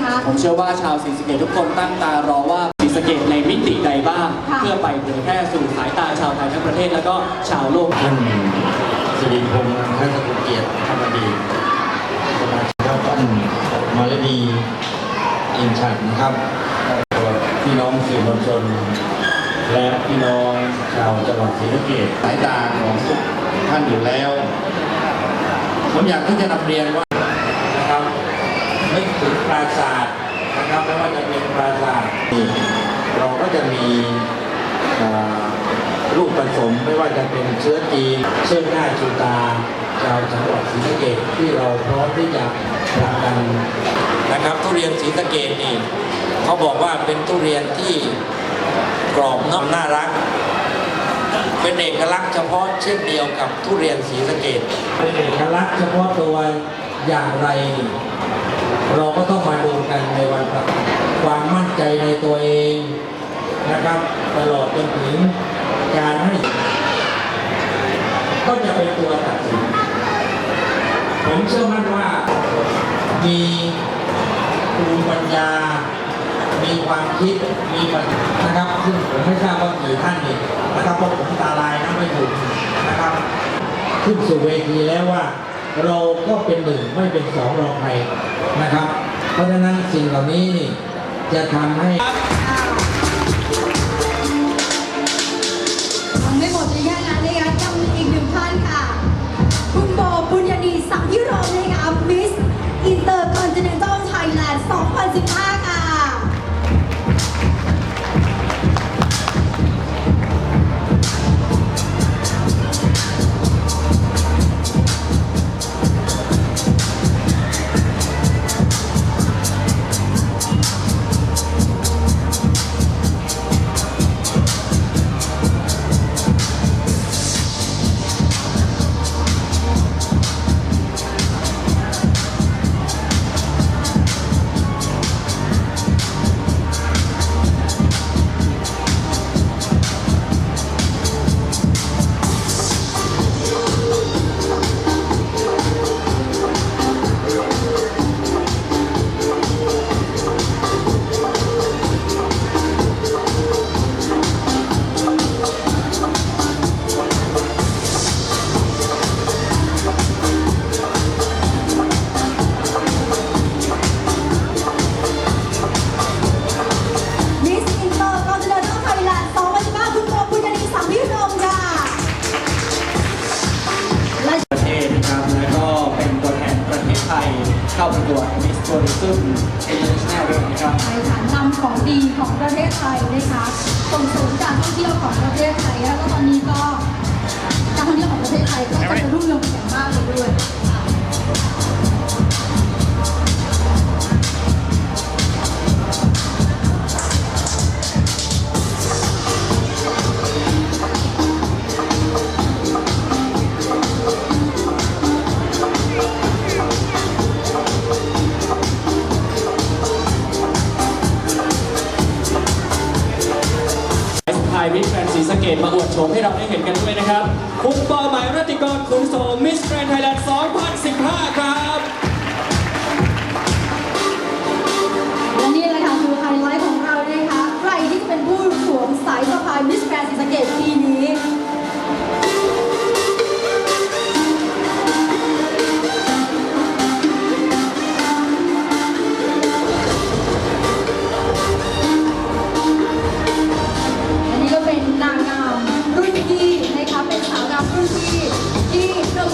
คะ ผมเชื่อว่าชาวศรีสะเกดทุกคนตั้งตารอว่าศรีสะเกดในมิติใดบ้าง ค่ะ เพื่อไปเผยแพร่สู่สายตาชาวไทยทั้งประเทศแล้วก็ชาวโลก ท่านสิริพงษ์ท่านสกุลเกียรติธรรมดีสมาชิกครับท่านมาลดีอินชัดนะครับพี่น้องสื่อมวลชน และพี่น้องชาวจังหวัดศรีสะเกษสายตาของทุกท่านอยู่แล้ว ผมอยากที่จะนำเรียนว่านะครับ นึกถึงปราสาทนะครับไม่ว่าจะเป็นปราสาทเราก็จะมีอ่าลูกผสมไม่ว่าจะเป็นเชื้อจีนเชื้อหน้าชูตาชาวจังหวัดศรีสะเกษที่เราพร้อมที่จะผลักดันนะครับทุเรียนศรีสะเกษนี่เขาบอกว่าเป็นทุเรียนที่กรอบนอกน่ารัก เป็นเอกลักษณ์เฉพาะเช่นเดียวกับทุเรียนศรีสะเกดเป็นเอกลักษณ์เฉพาะตัวอย่างไร เราก็ต้องมาดูกันในวันประกาศความมั่นใจในตัวเองนะครับ ตลอดจนถึงการให้ก็จะเป็นตัวตัดสิน ผมเชื่อมั่นว่ามีภูมิปัญญา มีความคิด มีปัญนะครับ ซึ่งผมไม่ทราบว่ากี่ท่านนี่นะครับเพราะผมตาลายนะไม่ถูกนะครับ ขึ้นสู่เวทีแล้วว่า เราก็เป็นหนึ่งไม่เป็นสองรองใครนะครับ เพราะฉะนั้นสิ่งเหล่านี้จะทำให้ เข้าประกวด Miss Tourism International ด้วยนะครับในฐานนำของดีของประเทศไทยนะคะส่งเสริมการท่องเที่ยวของประเทศไทยแล้วก็ตอนนี้ก็การท่องเที่ยวของประเทศไทยก็จะรุ่งเรืองเป็นอย่างมากเลยด้วย ไทยมิสแกรนสีสะเกดมาอวดโฉมให้เราได้เห็นกันด้วยนะครับ คุณปอหมายรัติกรคุณโสมมิสแกรนไทยแลนด์2015 ครับ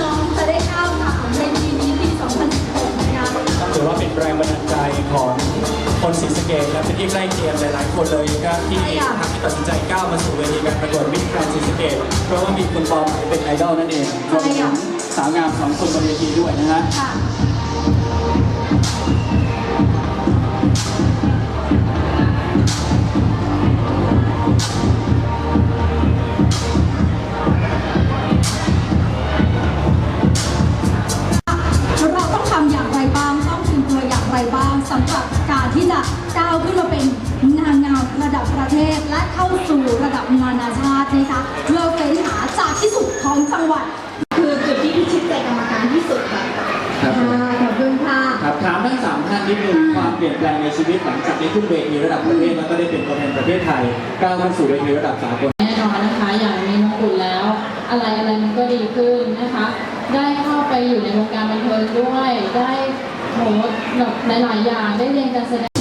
น้องๆจะได้ก้าวผ่านในปีนี้ปี 2016 นะคะถือว่าเป็นแรงบันดาลใจของคนศรีสะเกดและเป็นที่ใกล้เคียงหลายๆคนเลยนะครับที่ใช่ค่ะทำให้ตัดสินใจก้าวมาสู่เวทีการประกวดมิสแกรนด์ศรีสะเกดเพราะว่ามีคุณปอหมายเป็นไอดอลนั่นเองรวมถึงสาวงามสองคนบนเวทีด้วยนะฮะ ดับประเทศ และเข้าสู่ระดับนานาชาตินะคะเพื่อเฟ้นหาจากที่สุดของจังหวัด คือจุดที่พิชิตใจกรรมการที่สุดค่ะผมค่ะขอบคุณค่ะ ครับถามทั้งสามท่านนิดนึงความเปลี่ยนแปลงในชีวิตหลังจากได้ขึ้นเวทีระดับประเทศแล้วก็ได้เป็นตัวแทนประเทศไทยก้าวขึ้นสู่เวทีระดับสากล แน่นอนนะคะอย่างมีมงกุฎแล้ว อะไรอะไรมันก็ดีขึ้นนะคะ ได้เข้าไปอยู่ในวงการบันเทิงด้วย ได้โหแบบหลายๆอย่างได้เรียนการแสดง